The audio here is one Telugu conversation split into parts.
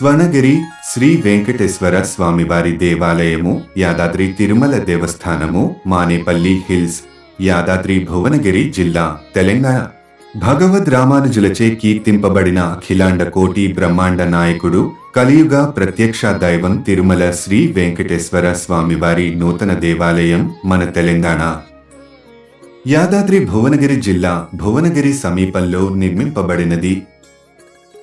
స్వనగిరి శ్రీ వెంకటేశ్వర స్వామివారి దేవాలయము యాదాద్రి తిరుమల దేవస్థానము మానేపల్లి హిల్స్ యాదాద్రి భువనగిరి జిల్లా తెలంగాణ. భగవద్ రామానుజులచే కీర్తింపబడిన అఖిలాండ కోటి బ్రహ్మాండ నాయకుడు కలియుగ ప్రత్యక్ష దైవం తిరుమల శ్రీ వెంకటేశ్వర స్వామివారి నూతన దేవాలయం మన తెలంగాణ. యాదాద్రి భువనగిరి జిల్లా భువనగిరి సమీపంలో నిర్మింపబడినది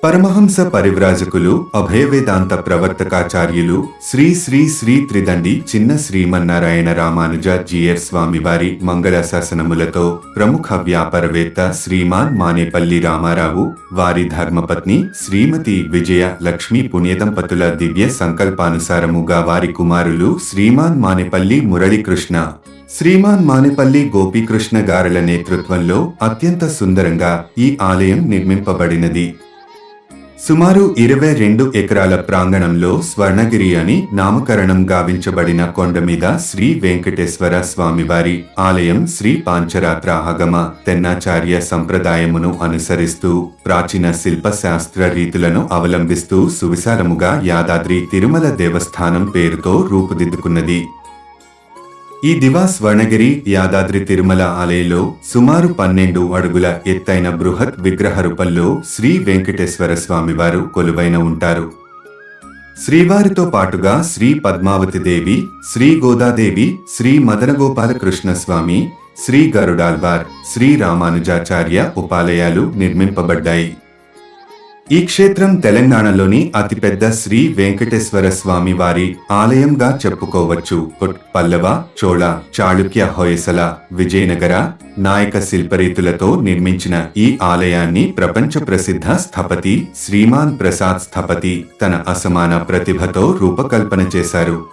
పరమహంస పరివ్రాజకులు అభయవేదాంత ప్రవర్తకాచార్యులు శ్రీ శ్రీ శ్రీ త్రిదండి చిన్న శ్రీమన్నారాయణ రామానుజ జియర్ స్వామివారి మంగళ శాసనములతో ప్రముఖ వ్యాపారవేత్త శ్రీమాన్ మానేపల్లి రామారావు వారి ధర్మపత్ని శ్రీమతి విజయ లక్ష్మీ పుణ్యదంపతుల దివ్య సంకల్పానుసారముగా వారి కుమారులు శ్రీమాన్ మానేపల్లి మురళీకృష్ణ. శ్రీమాన్ మానేపల్లి గోపీకృష్ణ గారుల నేతృత్వంలో అత్యంత సుందరంగా ఈ ఆలయం నిర్మింపబడినది. సుమారు ఇరవై రెండు ఎకరాల ప్రాంగణంలో స్వర్ణగిరి అని నామకరణం గావించబడిన కొండ మీద శ్రీ వెంకటేశ్వర స్వామివారి ఆలయం శ్రీ పాంచరాత్ర ఆగమ తెన్నాచార్య సంప్రదాయమును అనుసరిస్తూ ప్రాచీన శిల్పశాస్త్ర రీతులను అవలంబిస్తూ సువిశాలముగా యాదాద్రి తిరుమల దేవస్థానం పేరుతో రూపుదిద్దుకున్నది. ఈ దివా స్వర్ణగిరి యాదాద్రి తిరుమల ఆలయంలో సుమారు పన్నెండు అడుగుల ఎత్తైన బృహత్ విగ్రహ రూపంలో శ్రీ వెంకటేశ్వర స్వామివారు కొలువైన ఉంటారు. శ్రీవారితో పాటుగా శ్రీ పద్మావతి దేవి శ్రీ గోదాదేవి శ్రీ మదనగోపాల స్వామి శ్రీ గరుడాల్వార్ శ్రీ రామానుజాచార్య ఉపాలయాలు నిర్మింపబడ్డాయి. ఈ క్షేత్రం తెలంగాణలోని అతిపెద్ద శ్రీ వెంకటేశ్వర స్వామి వారి ఆలయంగా చెప్పుకోవచ్చు. పల్లవ చోళ చాళుక్య హొయసల విజయనగర నాయక శిల్పరీతులతో నిర్మించిన ఈ ఆలయాన్ని ప్రపంచ ప్రసిద్ధ స్థపతి శ్రీమాన్ ప్రసాద్ స్థపతి తన అసమాన ప్రతిభతో రూపకల్పన చేశారు.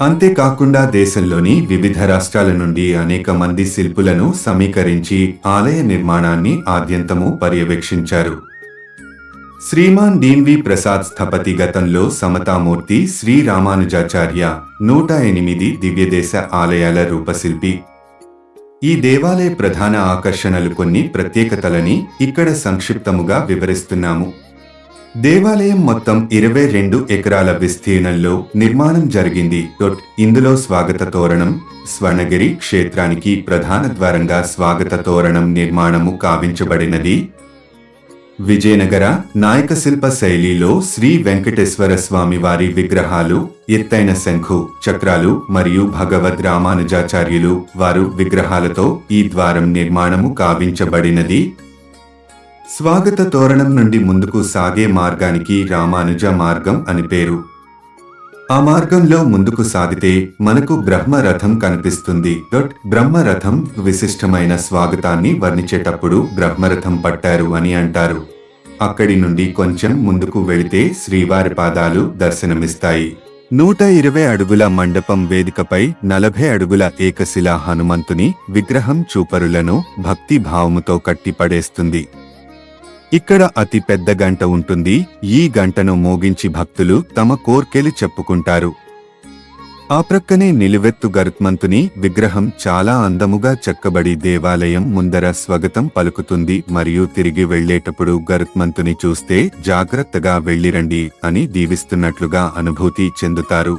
అంతేకాకుండా దేశంలోని వివిధ రాష్ట్రాల నుండి అనేక మంది శిల్పులను సమీకరించి ఆలయ నిర్మాణాన్ని ఆద్యంతము పర్యవేక్షించారు. శ్రీమాన్ డీన్వి ప్రసాద్ స్థపతి గతంలో సమతామూర్తి శ్రీ రామానుజాచార్య నూట ఎనిమిది దివ్యదేశ ఆలయాల రూపశిల్పి. ఈ దేవాలయ ప్రధాన ఆకర్షణలు కొన్ని ప్రత్యేకతలని ఇక్కడ సంక్షిప్తముగా వివరిస్తున్నాము. దేవాలయం మొత్తం ఇరవై రెండు ఎకరాల విస్తీర్ణంలో నిర్మాణం జరిగింది. డొట్ ఇందులో స్వాగత తోరణం స్వర్ణగిరి క్షేత్రానికి ప్రధాన ద్వారంగా స్వాగత తోరణం నిర్మాణము కావించబడినది. విజయనగర నాయక శిల్ప శైలిలో శ్రీ వెంకటేశ్వర స్వామి వారి విగ్రహాలు ఎత్తైన శంఖు చక్రాలు మరియు భగవద్ రామానుజాచార్యులు వారు విగ్రహాలతో ఈ ద్వారం నిర్మాణము కావించబడినది. స్వాగత తోరణం నుండి ముందుకు సాగే మార్గానికి రామానుజ మార్గం అని పేరు. ఆ మార్గంలో ముందుకు సాగితే మనకు బ్రహ్మరథం కనిపిస్తుంది. డొట్ బ్రహ్మరథం విశిష్టమైన స్వాగతాన్ని వర్ణించేటప్పుడు బ్రహ్మరథం పట్టారు అని అంటారు. అక్కడి నుండి కొంచెం ముందుకు వెళితే శ్రీవారి పాదాలు దర్శనమిస్తాయి. నూట ఇరవై అడుగుల మండపం వేదికపై నలభై అడుగుల ఏకశిలా హనుమంతుని విగ్రహం చూపరులను భక్తి భావముతో కట్టిపడేస్తుంది. ఇక్కడ అతి పెద్ద గంట ఉంటుంది. ఈ గంటను మోగించి భక్తులు తమ కోర్కెలు చెప్పుకుంటారు. ఆ ప్రక్కనే నిలువెత్తు గరుత్మంతుని విగ్రహం చాలా అందముగా చెక్కబడి దేవాలయం ముందర స్వగతం పలుకుతుంది మరియు తిరిగి వెళ్ళేటప్పుడు గరుత్మంతుని చూస్తే జాగ్రత్తగా వెళ్ళిరండి అని దీవిస్తున్నట్లుగా అనుభూతి చెందుతారు.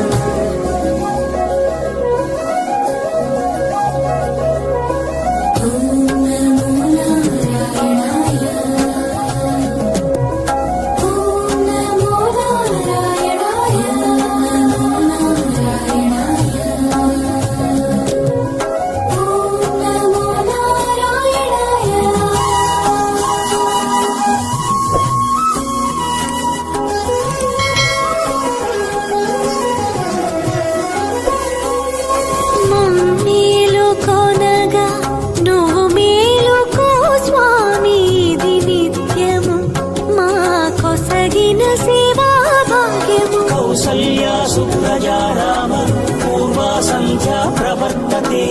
సుప్రజా రామ పూర్వా సంధ్యా ప్రవర్తతే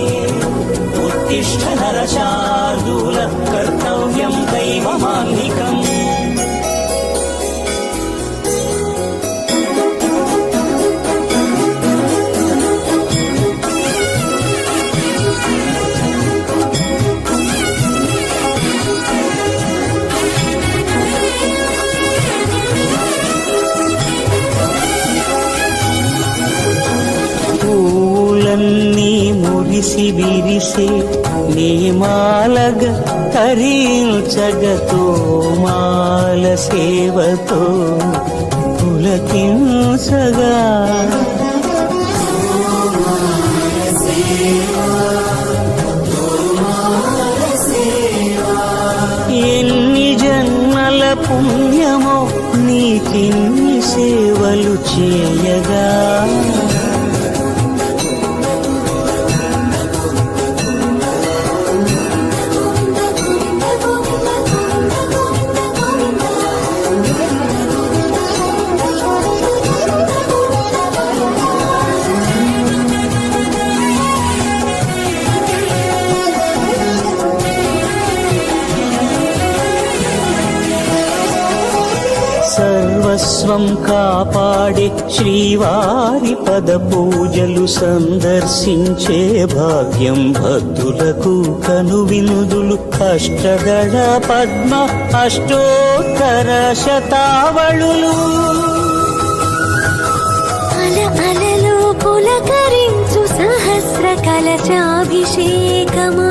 ఉత్తిష్ట నరశార్దూల మురిసి విరిసే నేమాలగ తరించగతో మాల సేవతో పులకించగా. ఎన్ని జన్మల పుణ్యమో నీకిన్ని సేవలు చేయగా. సర్వస్వం కాపాడే శ్రీవారి పద పూజలు సందర్శించే భాగ్యం భక్తులకు కనువినుదులు. కష్టగడ పద్మ అష్టోత్తర శతావళులు. అల అలలో పులకరించు సహస్ర కలచాభిషేకమున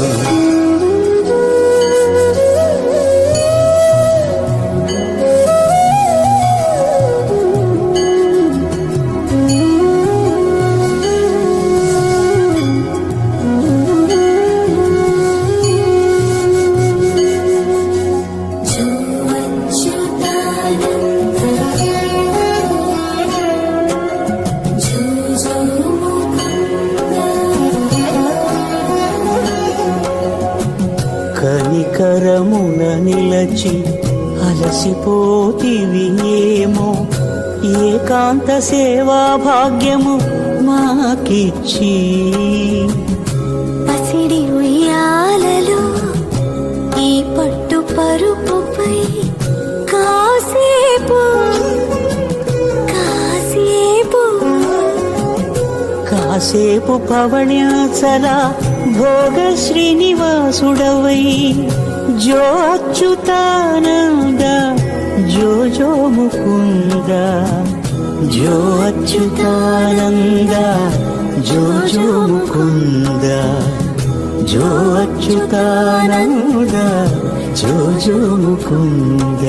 నిలచి అలసిపోతివి ఏమో? ఏకాంత సేవా భాగ్యము మాకిచ్చి కాసేపు పవణ్యాచలా భోగ శ్రీనివాసుడవై జో అచ్యుతానంద జో జో ముకుంద జో అచ్యుతానంద జో జో ముకుంద జో అచ్యుతానంద జో జో ముకుంద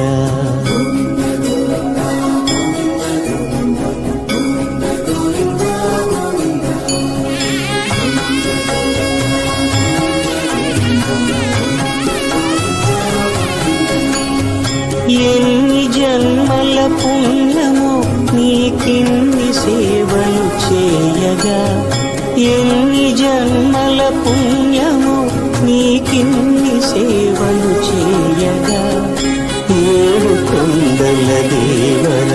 కొండల దేవర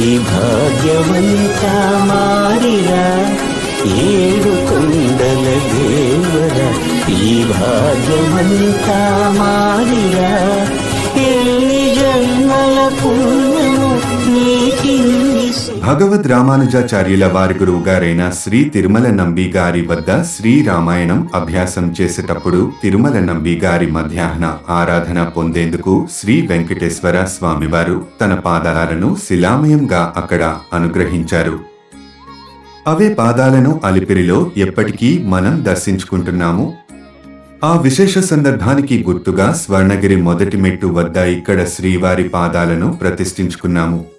ఈ భాగ్యవంతా మారిరా ఏడు కొండల దేవర ఈ భాగ్యవంతా మారిరా ఎన్ని జన్మల పుణ్యము నీకిన్ని భగవద్ రామానుజాచార్యుల వారి గురువు గారైన శ్రీ తిరుమల నంబి గారి వద్ద శ్రీ రామాయణం అభ్యాసం చేసేటప్పుడు తిరుమల నంబి గారి మధ్యాహ్న ఆరాధన పొందేందుకు శ్రీ వెంకటేశ్వర స్వామివారు తన పాదాలను శిలామయంగా అక్కడ అనుగ్రహించారు. అవే పాదాలను అలిపిరిలో ఎప్పటికీ మనం దర్శించుకుంటున్నాము. ఆ విశేష సందర్భానికి గుర్తుగా స్వర్ణగిరి మొదటి మెట్టు వద్ద ఇక్కడ శ్రీవారి పాదాలను ప్రతిష్ఠించుకున్నాము.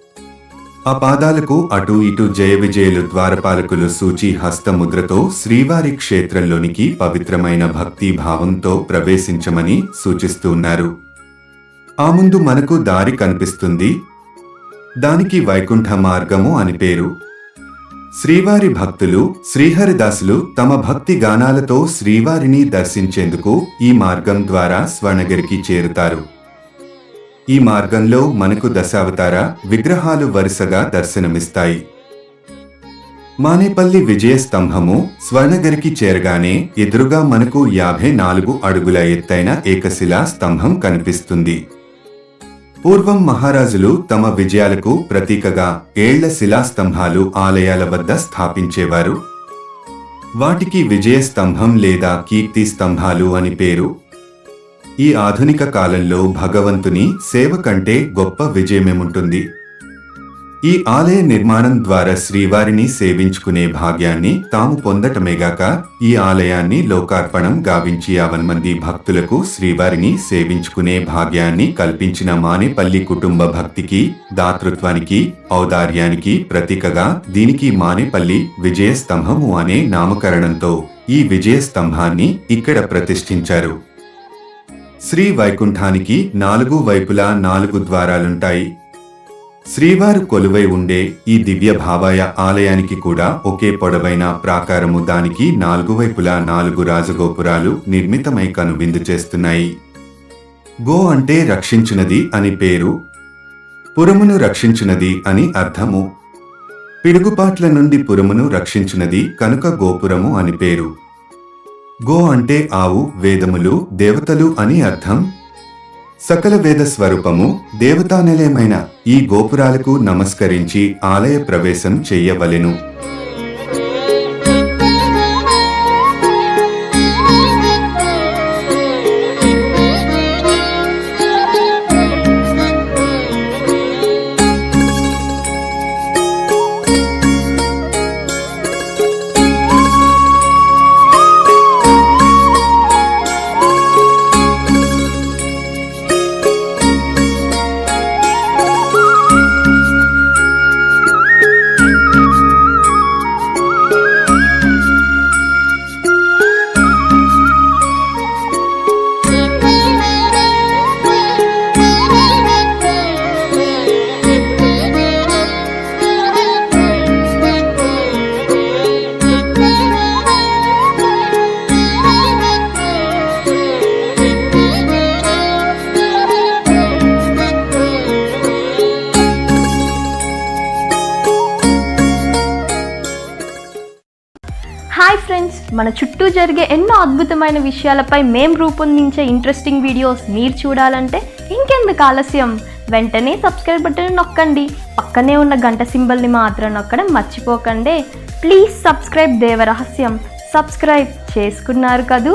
ఆ పాదాలకు అటు ఇటు జయ విజయులు ద్వారపాలకులు సూచి హస్తముద్రతో శ్రీవారి క్షేత్రంలోనికి పవిత్రమైన భక్తి భావంతో ప్రవేశించమని సూచిస్తున్నారు ఆ ముందు మనకు దారి కనిపిస్తుంది. దానికి వైకుంఠ మార్గము అని పేరు. శ్రీవారి భక్తులు శ్రీహరిదాసులు తమ భక్తి గానాలతో శ్రీవారిని దర్శించేందుకు ఈ మార్గం ద్వారా స్వర్ణగిరికి చేరుతారు. ఈ మార్గంలో మనకు దశావతార విగ్రహాలు వరుసగా దర్శనమిస్తాయి. మానేపల్లి విజయ స్తంభము స్వర్ణగిరికి చేరగానే ఎదురుగా మనకు యాభై నాలుగు అడుగుల ఎత్తైన ఏకశిలా స్తంభం కనిపిస్తుంది. పూర్వం మహారాజులు తమ విజయాలకు ప్రతీకగా ఏళ్ళ శిలాస్తంభాలు ఆలయాల వద్ద స్థాపించేవారు. వాటికి విజయ స్తంభం లేదా కీర్తి స్తంభాలు అని పేరు ఈ ఆధునిక కాలంలో భగవంతుని సేవ కంటే గొప్ప విజయమేముంటుంది? ఈ ఆలయ నిర్మాణం ద్వారా శ్రీవారిని సేవించుకునే భాగ్యాన్ని తాము పొందటమేగాక ఈ ఆలయాన్ని లోకార్పణం గావించి యావన్ మంది భక్తులకు శ్రీవారిని సేవించుకునే భాగ్యాన్ని కల్పించిన మానేపల్లి కుటుంబ భక్తికి దాతృత్వానికి ఔదార్యానికి ప్రతీకగా దీనికి మానేపల్లి విజయస్తంభము అనే నామకరణంతో ఈ విజయస్తంభాన్ని ఇక్కడ ప్రతిష్ఠించారు. శ్రీ వైకుంఠానికి నాలుగు వైపులా నాలుగు ద్వారాలుంటాయి. శ్రీవారు కొలువై ఉండే ఈ దివ్య భావాయ ఆలయానికి కూడా ఒకే పొడవైన ప్రాకారము దానికి నాలుగు వైపులా నాలుగు రాజగోపురాలు నిర్మితమై కనువిందు చేస్తున్నాయి. గో అంటే రక్షించినది అని పేరు పురమును రక్షించినది అని అర్థము. పిడుగుపాట్ల నుండి పురమును రక్షించినది కనుక గోపురము అని పేరు. గో అంటే ఆవు వేదములు దేవతలు అని అర్థం? సకల వేద స్వరూపము దేవతానిలయమైన ఈ గోపురాలకు నమస్కరించి ఆలయ ప్రవేశం చెయ్యవలెను మన చుట్టూ జరిగే ఎన్నో అద్భుతమైన విషయాలపై మేం రూపొందించే ఇంట్రెస్టింగ్ వీడియోస్ మీరు చూడాలంటే ఇంకెందుకు ఆలస్యం? వెంటనే సబ్స్క్రైబ్ బటన్ నొక్కండి. పక్కనే ఉన్న గంట సింబల్ని మాత్రం నొక్కడం మర్చిపోకండి. ప్లీజ్ సబ్స్క్రైబ్ దేవరహస్యం సబ్స్క్రైబ్ చేసుకున్నారు కదూ?